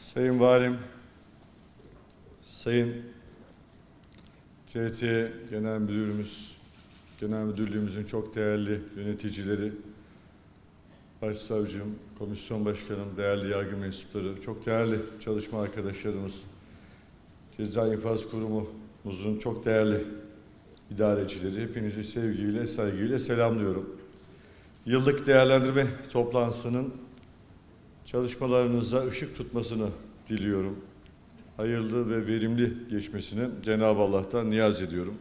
Sayın Valim, Sayın CT Genel Müdürümüz, Genel Müdürlüğümüzün çok değerli yöneticileri, Başsavcım, Komisyon Başkanım, değerli yargı mensupları, çok değerli çalışma arkadaşlarımız, Ceza İnfaz Kurumumuzun çok değerli idarecileri, hepinizi sevgiyle, saygıyla selamlıyorum. Yıllık değerlendirme toplantısının çalışmalarınıza ışık tutmasını diliyorum. Hayırlı ve verimli geçmesini Cenab-ı Allah'tan niyaz ediyorum.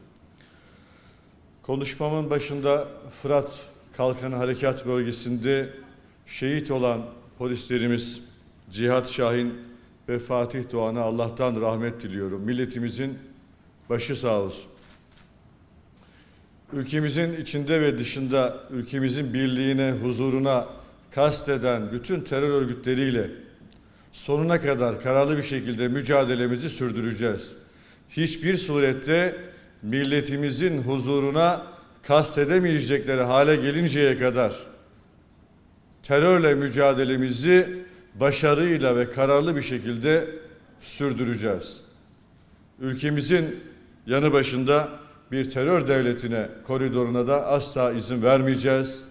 Konuşmamın başında Fırat Kalkanı Harekat Bölgesi'nde şehit olan polislerimiz Cihat Şahin ve Fatih Doğan'a Allah'tan rahmet diliyorum. Milletimizin başı sağ olsun. Ülkemizin içinde ve dışında ülkemizin birliğine, huzuruna kasteden bütün terör örgütleriyle sonuna kadar kararlı bir şekilde mücadelemizi sürdüreceğiz. Hiçbir surette milletimizin huzuruna kastedemeyecekleri hale gelinceye kadar terörle mücadelemizi başarıyla ve kararlı bir şekilde sürdüreceğiz. Ülkemizin yanı başında bir terör devletine, koridoruna da asla izin vermeyeceğiz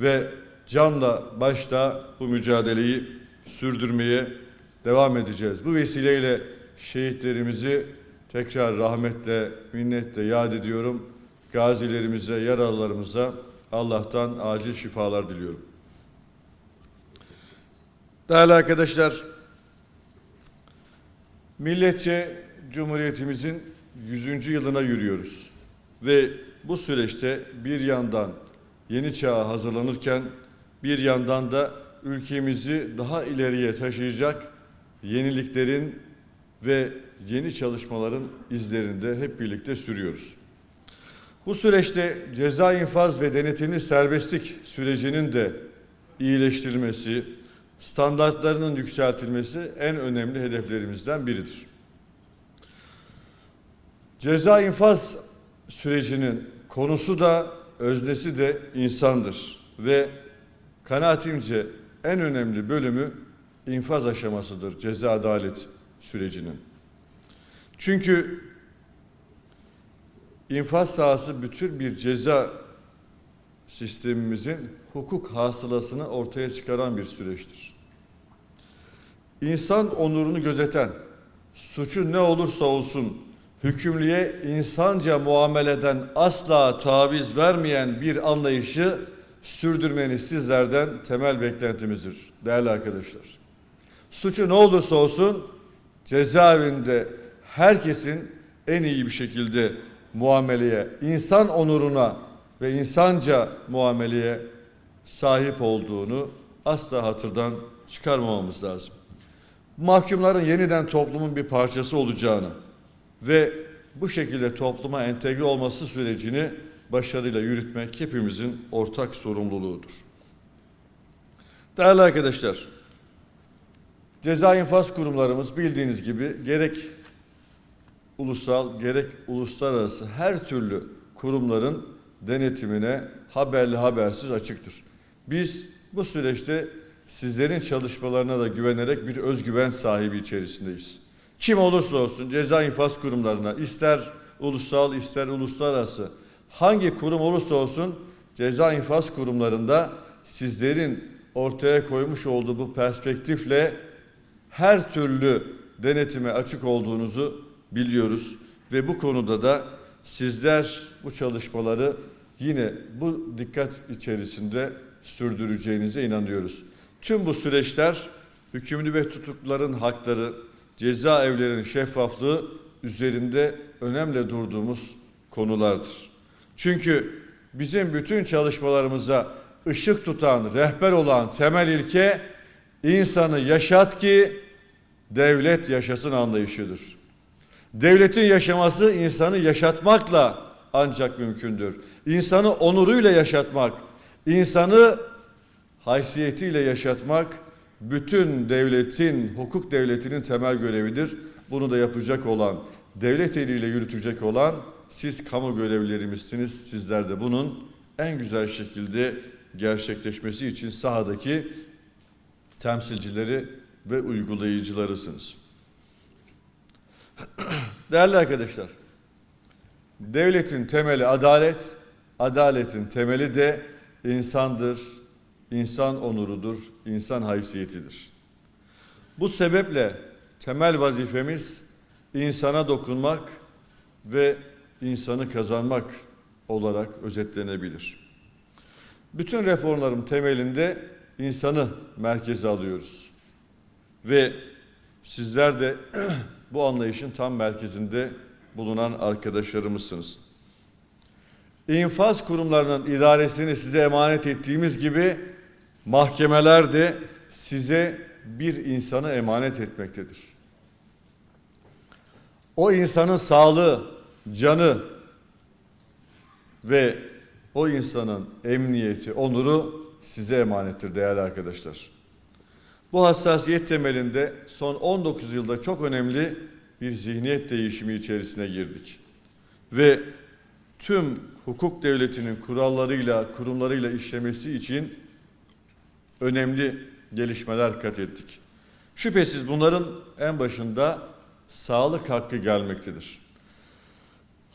ve canla başla bu mücadeleyi sürdürmeye devam edeceğiz. Bu vesileyle şehitlerimizi tekrar rahmetle, minnetle yad ediyorum. Gazilerimize, yaralılarımıza Allah'tan acil şifalar diliyorum. Değerli arkadaşlar, milletçe Cumhuriyetimizin 100. yılına yürüyoruz. Ve bu süreçte bir yandan yeni çağa hazırlanırken bir yandan da ülkemizi daha ileriye taşıyacak yeniliklerin ve yeni çalışmaların izlerinde hep birlikte sürüyoruz. Bu süreçte ceza infaz ve denetimli serbestlik sürecinin de iyileştirilmesi, standartlarının yükseltilmesi en önemli hedeflerimizden biridir. Ceza infaz sürecinin konusu da öznesi de insandır ve kanaatimce en önemli bölümü infaz aşamasıdır ceza adalet sürecinin. Çünkü infaz sahası bütün bir ceza sistemimizin hukuk hasılasını ortaya çıkaran bir süreçtir. İnsan onurunu gözeten, suçu ne olursa olsun hükümlüye insanca muameleden asla taviz vermeyen bir anlayışı sürdürmeniz sizlerden temel beklentimizdir değerli arkadaşlar. Suçu ne olursa olsun cezaevinde herkesin en iyi bir şekilde muameleye, insan onuruna ve insanca muameleye sahip olduğunu asla hatırdan çıkarmamamız lazım. Mahkumların yeniden toplumun bir parçası olacağını ve bu şekilde topluma entegre olması sürecini başarıyla yürütmek hepimizin ortak sorumluluğudur. Değerli arkadaşlar, ceza infaz kurumlarımız bildiğiniz gibi gerek ulusal gerek uluslararası her türlü kurumların denetimine haberli habersiz açıktır. Biz bu süreçte sizlerin çalışmalarına da güvenerek bir özgüven sahibi içerisindeyiz. Kim olursa olsun ceza infaz kurumlarına ister ulusal ister uluslararası hangi kurum olursa olsun ceza infaz kurumlarında sizlerin ortaya koymuş olduğu bu perspektifle her türlü denetime açık olduğunuzu biliyoruz ve bu konuda da sizler bu çalışmaları yine bu dikkat içerisinde sürdüreceğinize inanıyoruz. Tüm bu süreçler hükümlü ve tutukluların hakları, cezaevlerinin şeffaflığı üzerinde önemli durduğumuz konulardır. Çünkü bizim bütün çalışmalarımıza ışık tutan, rehber olan temel ilke insanı yaşat ki devlet yaşasın anlayışıdır. Devletin yaşaması insanı yaşatmakla ancak mümkündür. İnsanı onuruyla yaşatmak, insanı haysiyetiyle yaşatmak bütün devletin, hukuk devletinin temel görevidir. Bunu da yapacak olan, devlet eliyle yürütecek olan siz kamu görevlilerimizsiniz. Sizler de bunun en güzel şekilde gerçekleşmesi için sahadaki temsilcileri ve uygulayıcılarısınız. Değerli arkadaşlar, devletin temeli adalet, adaletin temeli de insandır, insan onurudur, insan haysiyetidir. Bu sebeple temel vazifemiz insana dokunmak ve insanı kazanmak olarak özetlenebilir. Bütün reformların temelinde insanı merkeze alıyoruz. Ve sizler de bu anlayışın tam merkezinde bulunan arkadaşlarımızsınız. İnfaz kurumlarının idaresini size emanet ettiğimiz gibi mahkemeler de size bir insanı emanet etmektedir. O insanın sağlığı, canı ve o insanın emniyeti, onuru size emanettir değerli arkadaşlar. Bu hassasiyet temelinde son 19 yılda çok önemli bir zihniyet değişimi içerisine girdik. Ve tüm hukuk devletinin kurallarıyla, kurumlarıyla işlemesi için önemli gelişmeler kat ettik. Şüphesiz bunların en başında sağlık hakkı gelmektedir.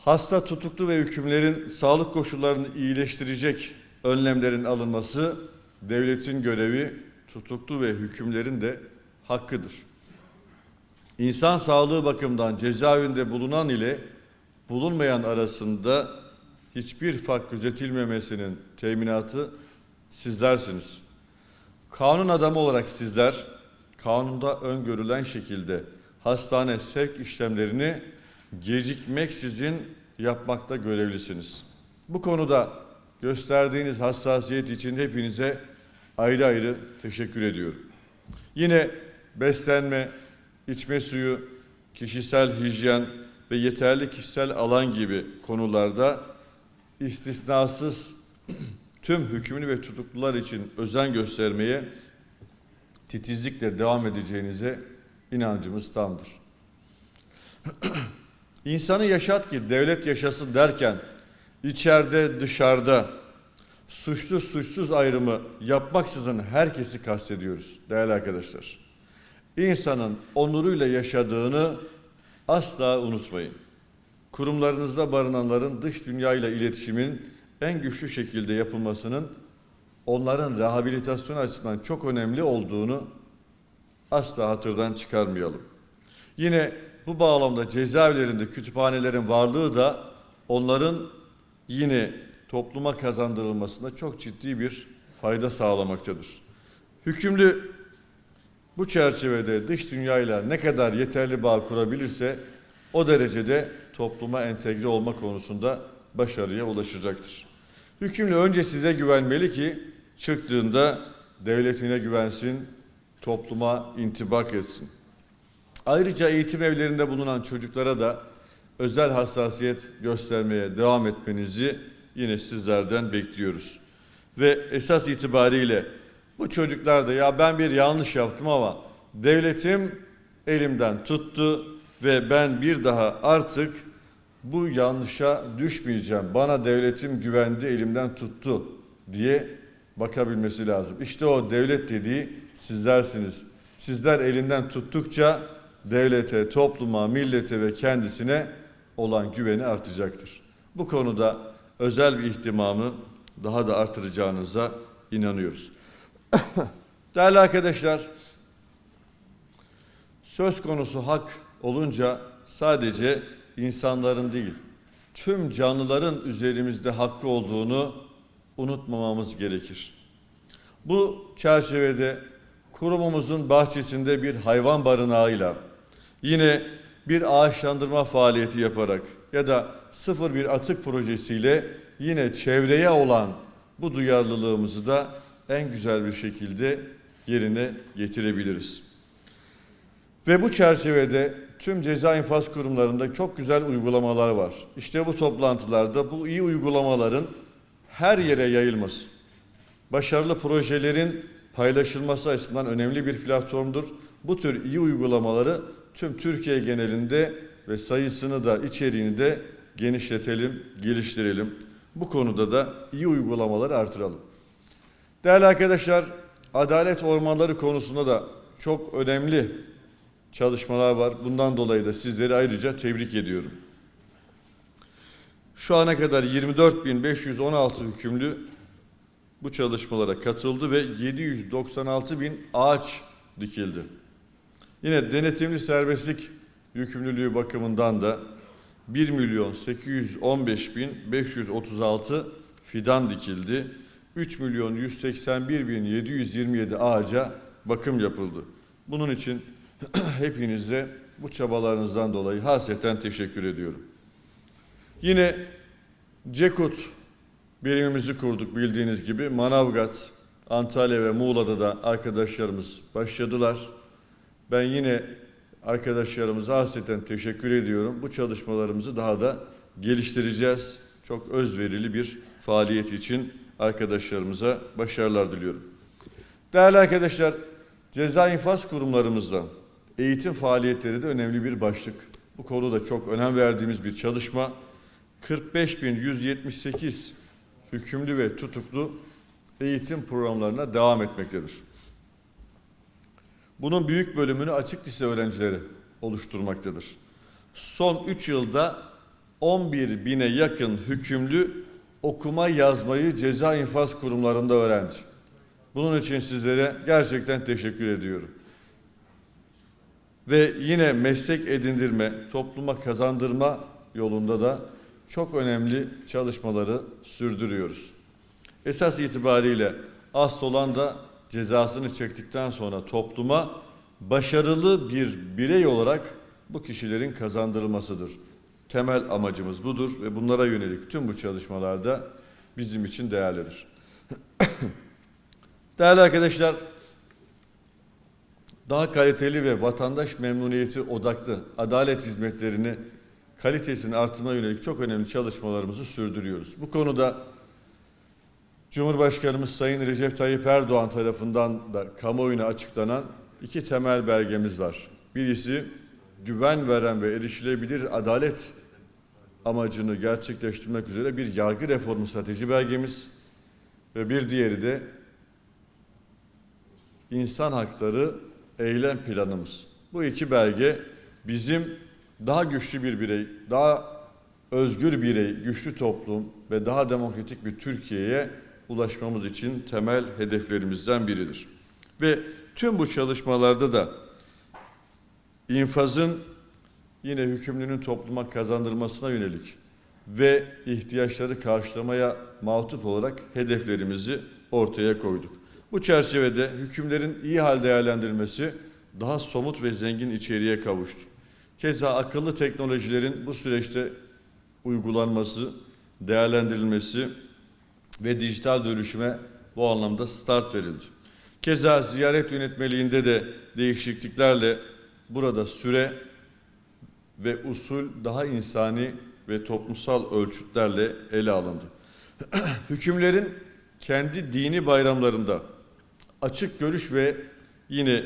Hasta, tutuklu ve hükümlerin sağlık koşullarını iyileştirecek önlemlerin alınması devletin görevi, tutuklu ve hükümlerin de hakkıdır. İnsan sağlığı bakımından cezaevinde bulunan ile bulunmayan arasında hiçbir fark gözetilmemesinin teminatı sizlersiniz. Kanun adamı olarak sizler kanunda öngörülen şekilde hastane sevk işlemlerini gecikmeksizin yapmakta görevlisiniz. Bu konuda gösterdiğiniz hassasiyet için hepinize ayrı ayrı teşekkür ediyorum. Yine beslenme, içme suyu, kişisel hijyen ve yeterli kişisel alan gibi konularda istisnasız tüm hükümlü ve tutuklular için özen göstermeye titizlikle devam edeceğinize inancımız tamdır. İnsanı yaşat ki devlet yaşasın derken içeride dışarıda suçlu suçsuz ayrımı yapmaksızın herkesi kastediyoruz değerli arkadaşlar. İnsanın onuruyla yaşadığını asla unutmayın. Kurumlarınızda barınanların dış dünyayla iletişimin en güçlü şekilde yapılmasının onların rehabilitasyon açısından çok önemli olduğunu asla hatırdan çıkarmayalım. Yine bu bağlamda cezaevlerinde kütüphanelerin varlığı da onların yine topluma kazandırılmasında çok ciddi bir fayda sağlamaktadır. Hükümlü bu çerçevede dış dünyayla ne kadar yeterli bağ kurabilirse o derecede topluma entegre olma konusunda başarıya ulaşacaktır. Hükümlü önce size güvenmeli ki çıktığında devletine güvensin, topluma intibak etsin. Ayrıca eğitim evlerinde bulunan çocuklara da özel hassasiyet göstermeye devam etmenizi yine sizlerden bekliyoruz. Ve esas itibariyle bu çocuklar da ya ben bir yanlış yaptım ama devletim elimden tuttu ve ben bir daha artık bu yanlışa düşmeyeceğim. Bana devletim güvendi, elimden tuttu diye bakabilmesi lazım. İşte o devlet dediği sizlersiniz. Sizler elinden tuttukça devlete, topluma, millete ve kendisine olan güveni artacaktır. Bu konuda özel bir ihtimamı daha da artıracağınıza inanıyoruz. Değerli arkadaşlar, söz konusu hak olunca sadece insanların değil, tüm canlıların üzerimizde hakkı olduğunu unutmamamız gerekir. Bu çerçevede kurumumuzun bahçesinde bir hayvan barınağıyla yine bir ağaçlandırma faaliyeti yaparak ya da sıfır bir atık projesiyle yine çevreye olan bu duyarlılığımızı da en güzel bir şekilde yerine getirebiliriz. Ve bu çerçevede tüm ceza infaz kurumlarında çok güzel uygulamalar var. İşte bu toplantılarda bu iyi uygulamaların her yere yayılması, başarılı projelerin paylaşılması açısından önemli bir platformdur. Bu tür iyi uygulamaları tüm Türkiye genelinde ve sayısını da içeriğini de genişletelim, geliştirelim. Bu konuda da iyi uygulamaları artıralım. Değerli arkadaşlar, adalet ormanları konusunda da çok önemli çalışmalar var. Bundan dolayı da sizleri ayrıca tebrik ediyorum. Şu ana kadar 24.516 hükümlü bu çalışmalara katıldı ve 796 bin ağaç dikildi. Yine denetimli serbestlik yükümlülüğü bakımından da 1 milyon 815 bin 536 fidan dikildi. 3 milyon 181 bin 727 ağaca bakım yapıldı. Bunun için hepinize bu çabalarınızdan dolayı hasreten teşekkür ediyorum. Yine Cekut birimimizi kurduk bildiğiniz gibi. Manavgat, Antalya ve Muğla'da da arkadaşlarımız başladılar. Ben yine arkadaşlarımıza hasreten teşekkür ediyorum. Bu çalışmalarımızı daha da geliştireceğiz. Çok özverili bir faaliyet için arkadaşlarımıza başarılar diliyorum. Değerli arkadaşlar, ceza infaz kurumlarımızda eğitim faaliyetleri de önemli bir başlık. Bu konuda çok önem verdiğimiz bir çalışma. 45.178 hükümlü ve tutuklu eğitim programlarına devam etmektedir. Bunun büyük bölümünü açık lise öğrencileri oluşturmaktadır. Son 3 yılda 11 bine yakın hükümlü okuma yazmayı ceza infaz kurumlarında öğrendi. Bunun için sizlere gerçekten teşekkür ediyorum. Ve yine meslek edindirme, topluma kazandırma yolunda da çok önemli çalışmaları sürdürüyoruz. Esas itibariyle asıl olan da cezasını çektikten sonra topluma başarılı bir birey olarak bu kişilerin kazandırılmasıdır. Temel amacımız budur ve bunlara yönelik tüm bu çalışmalarda bizim için değerlidir. Değerli arkadaşlar, daha kaliteli ve vatandaş memnuniyeti odaklı adalet hizmetlerini kalitesini artırmaya yönelik çok önemli çalışmalarımızı sürdürüyoruz. Bu konuda Cumhurbaşkanımız Sayın Recep Tayyip Erdoğan tarafından da kamuoyuna açıklanan iki temel belgemiz var. Birisi güven veren ve erişilebilir adalet amacını gerçekleştirmek üzere bir yargı reformu strateji belgemiz ve bir diğeri de insan hakları eylem planımız. Bu iki belge bizim daha güçlü bir birey, daha özgür birey, güçlü toplum ve daha demokratik bir Türkiye'ye ulaşmamız için temel hedeflerimizden biridir. Ve tüm bu çalışmalarda da infazın yine hükümlünün topluma kazandırmasına yönelik ve ihtiyaçları karşılamaya muhatap olarak hedeflerimizi ortaya koyduk. Bu çerçevede hükümlerin iyi hal değerlendirilmesi daha somut ve zengin içeriğe kavuştu. Keza akıllı teknolojilerin bu süreçte uygulanması, değerlendirilmesi ve dijital dönüşüme bu anlamda start verildi. Keza ziyaret yönetmeliğinde de değişikliklerle burada süre ve usul daha insani ve toplumsal ölçütlerle ele alındı. Hükümlerin kendi dini bayramlarında açık görüş ve yine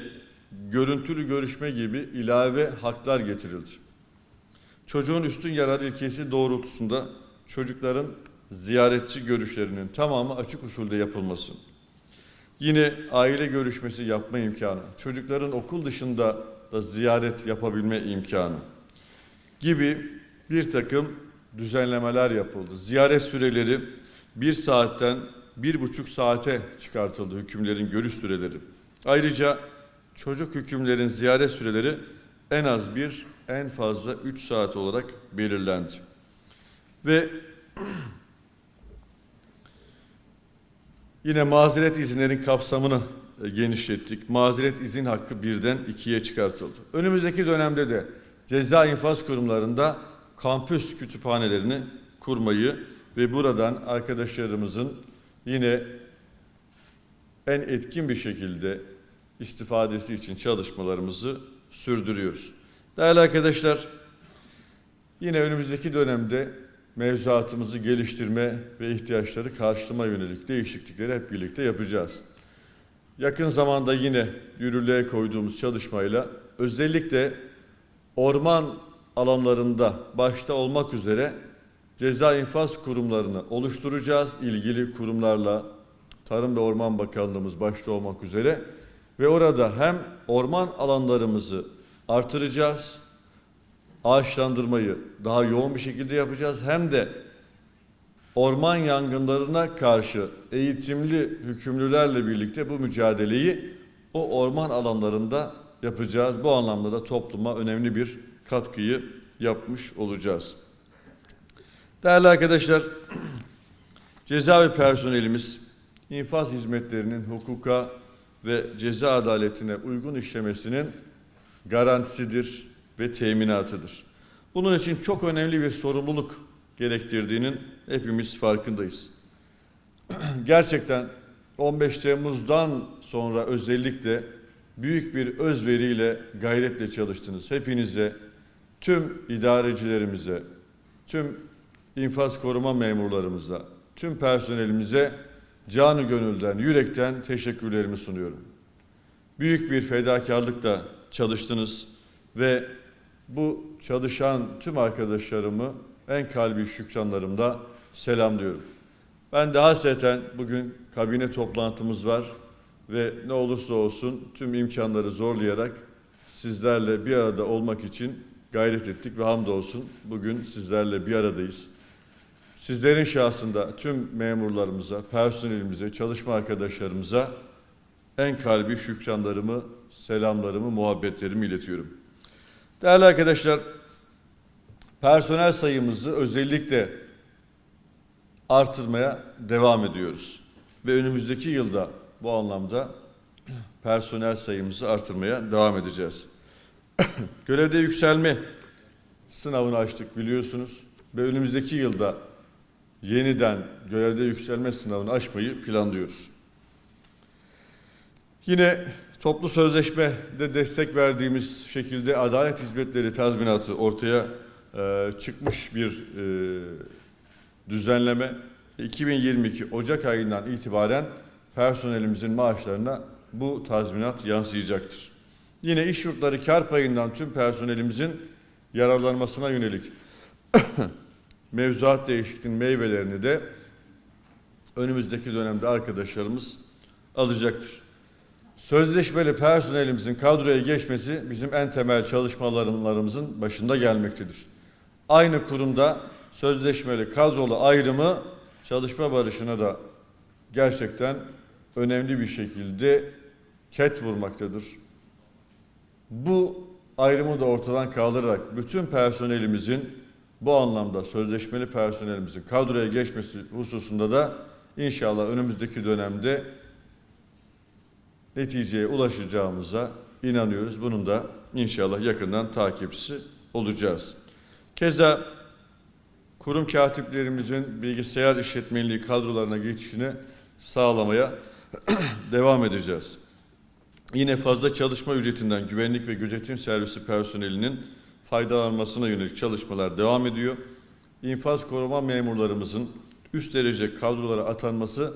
görüntülü görüşme gibi ilave haklar getirildi. Çocuğun üstün yarar ilkesi doğrultusunda çocukların ziyaretçi görüşlerinin tamamı açık usulde yapılması. Yine aile görüşmesi yapma imkanı, çocukların okul dışında da ziyaret yapabilme imkanı gibi bir takım düzenlemeler yapıldı. Ziyaret süreleri bir saatten bir buçuk saate çıkartıldı hükümlerin görüş süreleri. Ayrıca çocuk hükümlerin ziyaret süreleri en az bir, en fazla üç saat olarak belirlendi. Ve yine mazeret izinlerin kapsamını e, genişlettik. Mazeret izin hakkı birden ikiye çıkartıldı. Önümüzdeki dönemde de ceza infaz kurumlarında kampüs kütüphanelerini kurmayı ve buradan arkadaşlarımızın yine en etkin bir şekilde istifadesi için çalışmalarımızı sürdürüyoruz. Değerli arkadaşlar, yine önümüzdeki dönemde mevzuatımızı geliştirme ve ihtiyaçları karşılama yönelik değişiklikleri hep birlikte yapacağız. Yakın zamanda yine yürürlüğe koyduğumuz çalışmayla özellikle orman alanlarında başta olmak üzere ceza infaz kurumlarını oluşturacağız. ilgili kurumlarla Tarım ve Orman Bakanlığımız başta olmak üzere Ve orada hem orman alanlarımızı artıracağız, ağaçlandırmayı daha yoğun bir şekilde yapacağız hem de orman yangınlarına karşı eğitimli hükümlülerle birlikte bu mücadeleyi o orman alanlarında yapacağız. Bu anlamda da topluma önemli bir katkıyı yapmış olacağız. Değerli arkadaşlar, cezaevi personelimiz infaz hizmetlerinin hukuka ve ceza adaletine uygun işlemesinin garantisidir ve teminatıdır. Bunun için çok önemli bir sorumluluk gerektirdiğinin hepimiz farkındayız. Gerçekten 15 Temmuz'dan sonra özellikle büyük bir özveriyle, gayretle çalıştınız. Hepinize, tüm idarecilerimize, tüm infaz koruma memurlarımıza, tüm personelimize canı gönülden, yürekten teşekkürlerimi sunuyorum. Büyük bir fedakarlıkla çalıştınız ve bu çalışan tüm arkadaşlarımı en kalbi şükranlarımda selamlıyorum. Ben de hasreten bugün kabine toplantımız var ve ne olursa olsun tüm imkanları zorlayarak sizlerle bir arada olmak için gayret ettik ve hamdolsun bugün sizlerle bir aradayız. Sizlerin şahsında tüm memurlarımıza, personelimize, çalışma arkadaşlarımıza en kalbi şükranlarımı, selamlarımı, muhabbetlerimi iletiyorum. Değerli arkadaşlar, personel sayımızı özellikle artırmaya devam ediyoruz. Ve önümüzdeki yılda bu anlamda personel sayımızı artırmaya devam edeceğiz. Görevde yükselme sınavını açtık biliyorsunuz ve önümüzdeki yılda yeniden görevde yükselme sınavını açmayı planlıyoruz. Yine toplu sözleşmede destek verdiğimiz şekilde adalet hizmetleri tazminatı ortaya e, çıkmış bir e, düzenleme 2022 Ocak ayından itibaren personelimizin maaşlarına bu tazminat yansıyacaktır. Yine iş yurtları kar payından tüm personelimizin yararlanmasına yönelik mevzuat değişikliğinin meyvelerini de önümüzdeki dönemde arkadaşlarımız alacaktır. Sözleşmeli personelimizin kadroya geçmesi bizim en temel çalışmalarımızın başında gelmektedir. Aynı kurumda sözleşmeli kadrolu ayrımı çalışma barışına da gerçekten önemli bir şekilde ket vurmaktadır. Bu ayrımı da ortadan kaldırarak bütün personelimizin bu anlamda sözleşmeli personelimizin kadroya geçmesi hususunda da inşallah önümüzdeki dönemde neticeye ulaşacağımıza inanıyoruz. Bunun da inşallah yakından takipçisi olacağız. Keza kurum katiplerimizin bilgisayar işletmeliği kadrolarına geçişini sağlamaya devam edeceğiz. Yine fazla çalışma ücretinden güvenlik ve gözetim servisi personelinin faydalanmasına yönelik çalışmalar devam ediyor. İnfaz koruma memurlarımızın üst derece kadrolara atanması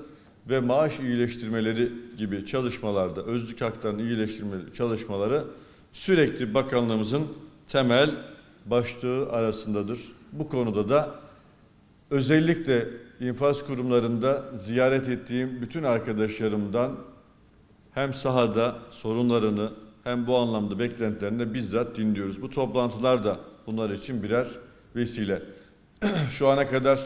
ve maaş iyileştirmeleri gibi çalışmalarda özlük haklarını iyileştirme çalışmaları sürekli bakanlığımızın temel başlığı arasındadır. Bu konuda da özellikle infaz kurumlarında ziyaret ettiğim bütün arkadaşlarımdan hem sahada sorunlarını hem bu anlamda beklentilerini bizzat dinliyoruz. Bu toplantılar da bunlar için birer vesile. Şu ana kadar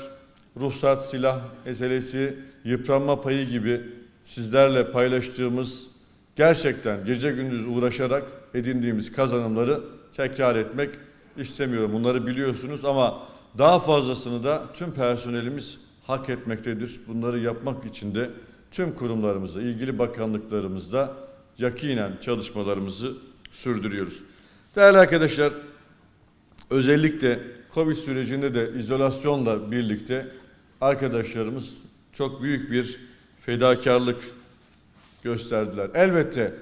ruhsat, silah meselesi, yıpranma payı gibi sizlerle paylaştığımız gerçekten gece gündüz uğraşarak edindiğimiz kazanımları tekrar etmek istemiyorum. Bunları biliyorsunuz ama daha fazlasını da tüm personelimiz hak etmektedir. Bunları yapmak için de tüm kurumlarımızda, ilgili bakanlıklarımızda yakinen çalışmalarımızı sürdürüyoruz. Değerli arkadaşlar, özellikle Covid sürecinde de izolasyonla birlikte arkadaşlarımız çok büyük bir fedakarlık gösterdiler. Elbette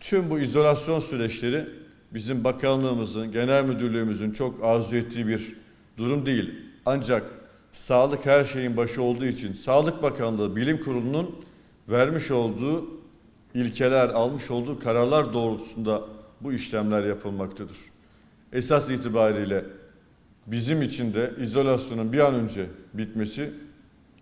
tüm bu izolasyon süreçleri bizim bakanlığımızın, genel müdürlüğümüzün çok arzu ettiği bir durum değil. Ancak sağlık her şeyin başı olduğu için Sağlık Bakanlığı Bilim Kurulu'nun vermiş olduğu ilkeler, almış olduğu kararlar doğrultusunda bu işlemler yapılmaktadır. Esas itibariyle bizim için de izolasyonun bir an önce bitmesi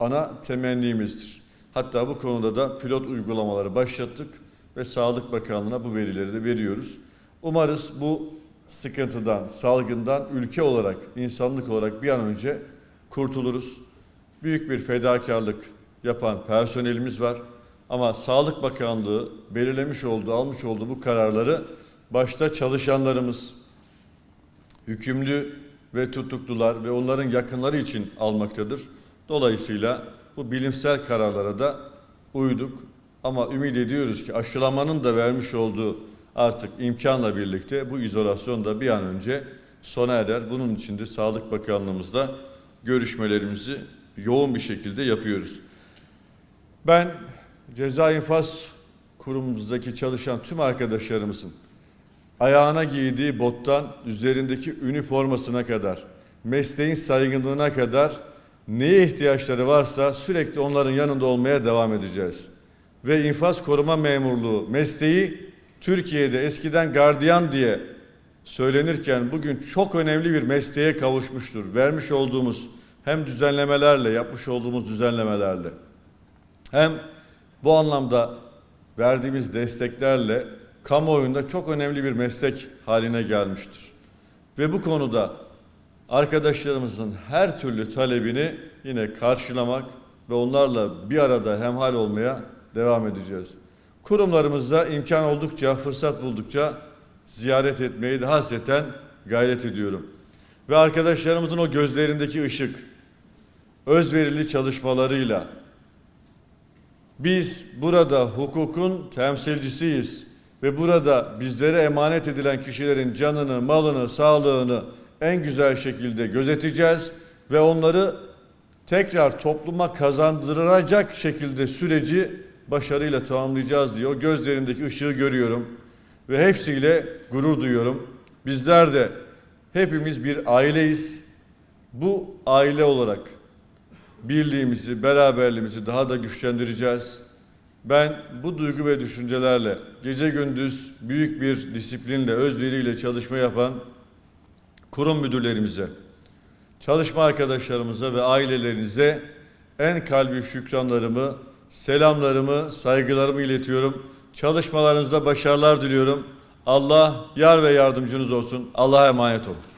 ana temennimizdir. Hatta bu konuda da pilot uygulamaları başlattık ve Sağlık Bakanlığı'na bu verileri de veriyoruz. Umarız bu sıkıntıdan, salgından ülke olarak, insanlık olarak bir an önce kurtuluruz. Büyük bir fedakarlık yapan personelimiz var. Ama Sağlık Bakanlığı belirlemiş olduğu, almış olduğu bu kararları başta çalışanlarımız, hükümlü ve tutuklular ve onların yakınları için almaktadır. Dolayısıyla bu bilimsel kararlara da uyduk. Ama ümit ediyoruz ki aşılamanın da vermiş olduğu artık imkanla birlikte bu izolasyon da bir an önce sona erer. Bunun için de Sağlık Bakanlığımızla görüşmelerimizi yoğun bir şekilde yapıyoruz. Ben ceza infaz kurumumuzdaki çalışan tüm arkadaşlarımızın ayağına giydiği bottan üzerindeki üniformasına kadar, mesleğin saygınlığına kadar neye ihtiyaçları varsa sürekli onların yanında olmaya devam edeceğiz. Ve infaz koruma memurluğu mesleği Türkiye'de eskiden gardiyan diye söylenirken bugün çok önemli bir mesleğe kavuşmuştur. Vermiş olduğumuz hem düzenlemelerle, yapmış olduğumuz düzenlemelerle hem bu anlamda verdiğimiz desteklerle kamuoyunda çok önemli bir meslek haline gelmiştir. Ve bu konuda arkadaşlarımızın her türlü talebini yine karşılamak ve onlarla bir arada hemhal olmaya devam edeceğiz. Kurumlarımızda imkan oldukça, fırsat buldukça ziyaret etmeyi de hasreten gayret ediyorum. Ve arkadaşlarımızın o gözlerindeki ışık, özverili çalışmalarıyla biz burada hukukun temsilcisiyiz ve burada bizlere emanet edilen kişilerin canını, malını, sağlığını en güzel şekilde gözeteceğiz ve onları tekrar topluma kazandıracak şekilde süreci başarıyla tamamlayacağız diye o gözlerindeki ışığı görüyorum ve hepsiyle gurur duyuyorum. Bizler de hepimiz bir aileyiz. Bu aile olarak birliğimizi, beraberliğimizi daha da güçlendireceğiz. Ben bu duygu ve düşüncelerle gece gündüz büyük bir disiplinle, özveriyle çalışma yapan kurum müdürlerimize, çalışma arkadaşlarımıza ve ailelerinize en kalbi şükranlarımı, selamlarımı, saygılarımı iletiyorum. Çalışmalarınızda başarılar diliyorum. Allah yar ve yardımcınız olsun. Allah'a emanet olun.